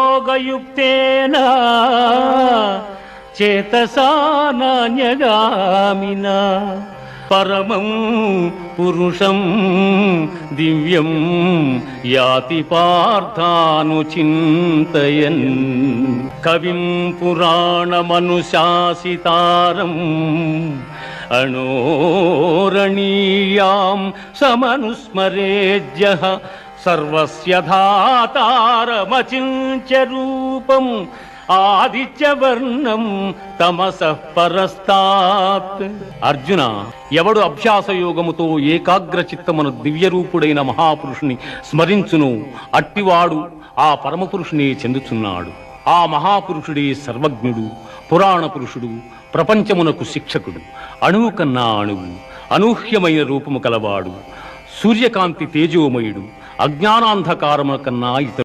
అభ్యాసయోగయుక్తేన చేతసా నాణ్యగామిన పరమం పురుషం దివ్యం యాతి పార్థాను చింతయన్ కవిం పురాణమనుశాసితారం అణోరణీయాం సమనుస్మరేజ్య సర్వస్యధాతారమచించ రూపం ఆదిత్యవర్ణం తమస పరస్తాత్. అర్జున ఎవడు అభ్యాస యోగముతో ఏకాగ్ర చిత్తమును దివ్యరూపుడైన మహాపురుషుని స్మరించును అట్టివాడు ఆ పరమపురుషుని చెందుతున్నాడు ఆ మహాపురుషుడే సర్వజ్ఞుడు పురాణ పురుషుడు ప్రపంచమునకు శిక్షకుడు అణువు కన్నా అణువు అనూహ్యమైన రూపము కలవాడు సూర్యకాంతి తేజోమయుడు ಅಜ್ಞಾನಾಂಧಕಾರಕನ್ನಾಯಿತು